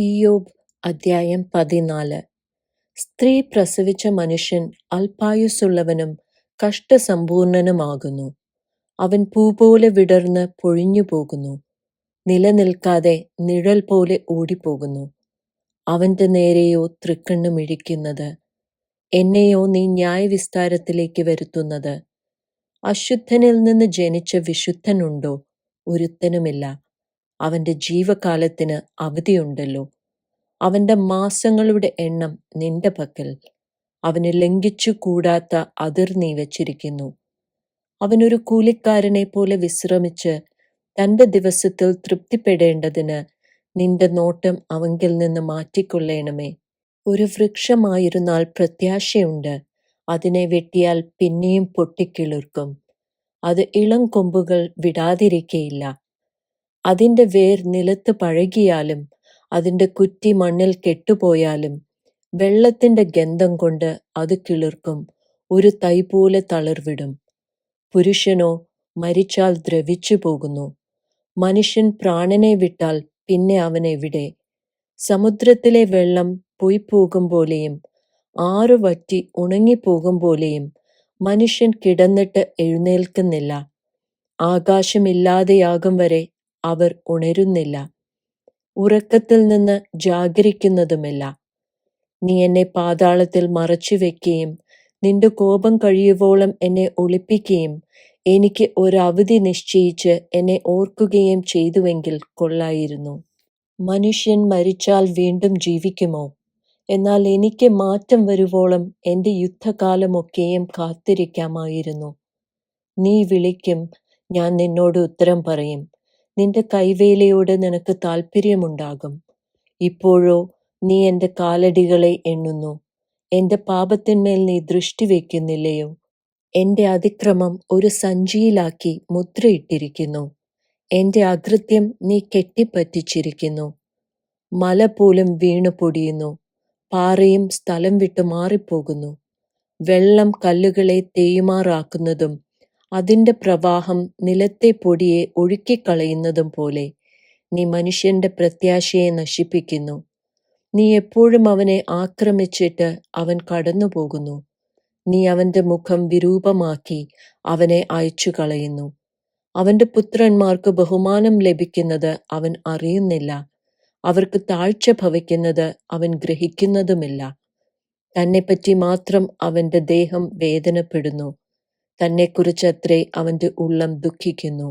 ഇയ്യോബ് അദ്ധ്യായം പതിനാല്. സ്ത്രീ പ്രസവിച്ച മനുഷ്യൻ അൽപായുസുള്ളവനും കഷ്ടസമ്പൂർണനുമാകുന്നു. അവൻ പൂപോലെ വിടർന്ന് പൊഴിഞ്ഞു പോകുന്നു. നിലനിൽക്കാതെ നിഴൽ പോലെ ഓടിപ്പോകുന്നു. അവന്റെ നേരെയോ തൃക്കണ്ണുമിഴിക്കുന്നത് എന്നെയോ നീ ന്യായവിസ്താരത്തിലേക്ക് വരുത്തുന്നത്. അശുദ്ധനിൽ നിന്ന് ജനിച്ച വിശുദ്ധനുണ്ടോ? ഒരുത്തനുമില്ല. അവന്റെ ജീവകാലത്തിന് അവധിയുണ്ടല്ലോ. അവന്റെ മാസങ്ങളുടെ എണ്ണം നിന്റെ പക്കൽ. അവന് ലംഘിച്ചു കൂടാത്ത അതിർ നീ വച്ചിരിക്കുന്നു. അവനൊരു കൂലിക്കാരനെ പോലെ വിശ്രമിച്ച് തന്റെ ദിവസത്തിൽ തൃപ്തിപ്പെടേണ്ടതിന് നിന്റെ നോട്ടം അവങ്കിൽ നിന്ന് മാറ്റിക്കൊള്ളേണമേ. ഒരു വൃക്ഷമായിരുന്നാൽ പ്രത്യാശയുണ്ട്. അതിനെ വെട്ടിയാൽ പിന്നെയും പൊട്ടിക്കിളിർക്കും. അത് ഇളം കൊമ്പുകൾ വിടാതിരിക്കയില്ല. അതിന്റെ വേർ നിലത്ത് പഴകിയാലും അതിന്റെ കുറ്റി മണ്ണിൽ കെട്ടുപോയാലും വെള്ളത്തിന്റെ ഗന്ധം കൊണ്ട് അത് കിളിർക്കും ഒരു തൈ പോലെ തളിർവിടും. പുരുഷനോ മരിച്ചാൽ ദ്രവിച്ചു പോകുന്നു. മനുഷ്യൻ പ്രാണനെ വിട്ടാൽ പിന്നെ അവൻ എവിടെ? സമുദ്രത്തിലെ വെള്ളം പൊയ്പോകും പോലെയും ആറു വറ്റി ഉണങ്ങിപ്പോകും പോലെയും മനുഷ്യൻ കിടന്നിട്ട് എഴുന്നേൽക്കുന്നില്ല. ആകാശമില്ലാതെയാകും വരെ അവർ ഉണരുന്നില്ല. ഉറക്കത്തിൽ നിന്ന് ജാഗരിക്കുന്നതുമില്ല. നീ എന്നെ പാതാളത്തിൽ മറച്ചു വെക്കുകയും നിന്റെ കോപം കഴിയുവോളം എന്നെ ഒളിപ്പിക്കുകയും എനിക്ക് ഒരവധി നിശ്ചയിച്ച് എന്നെ ഓർക്കുകയും ചെയ്തുവെങ്കിൽ കൊള്ളായിരുന്നു. മനുഷ്യൻ മരിച്ചാൽ വീണ്ടും ജീവിക്കുമോ? എന്നാൽ എനിക്ക് മാറ്റം വരുവോളം എന്റെ യുദ്ധകാലമൊക്കെയും കാത്തിരിക്കാമായിരുന്നു. നീ വിളിക്കും ഞാൻ നിന്നോട് ഉത്തരം പറയും. നിന്റെ കൈവേലയോട് നിനക്ക് താല്പര്യമുണ്ടാകും ഇപ്പോഴോ നീ എന്റെ കാലടികളെ എണ്ണുന്നു. എന്റെ പാപത്തിന്മേൽ നീ ദൃഷ്ടി വയ്ക്കുന്നില്ലയോ. എന്റെ അതിക്രമം ഒരു സഞ്ചിയിലാക്കി മുദ്രയിട്ടിരിക്കുന്നു. എന്റെ അകൃത്യം നീ കെട്ടിപ്പറ്റിച്ചിരിക്കുന്നു. മല പോലും വീണു പൊടിയുന്നു. പാറയും സ്ഥലം വിട്ടു മാറിപ്പോകുന്നു. വെള്ളം കല്ലുകളെ തേയുമാറാക്കുന്നതും അതിന്റെ പ്രവാഹം നിലത്തെ പൊടിയെ ഒഴുക്കിക്കളയുന്നതും പോലെ നീ മനുഷ്യന്റെ പ്രത്യാശയെ നശിപ്പിക്കുന്നു. നീ എപ്പോഴും അവനെ ആക്രമിച്ചിട്ട് അവൻ കടന്നുപോകുന്നു. നീ അവന്റെ മുഖം വിരൂപമാക്കി അവനെ അയച്ചു കളയുന്നു അവന്റെ പുത്രന്മാർക്ക് ബഹുമാനം ലഭിക്കുന്നത് അവൻ അറിയുന്നില്ല. അവർക്ക് താഴ്ച ഭവിക്കുന്നത് അവൻ ഗ്രഹിക്കുന്നതുമില്ല. തന്നെപ്പറ്റി മാത്രം അവന്റെ ദേഹം വേദനപ്പെടുന്നു. തന്നെക്കുറിച്ചത്രേ അവന്റെ ഉള്ളം ദുഃഖിക്കുന്നു.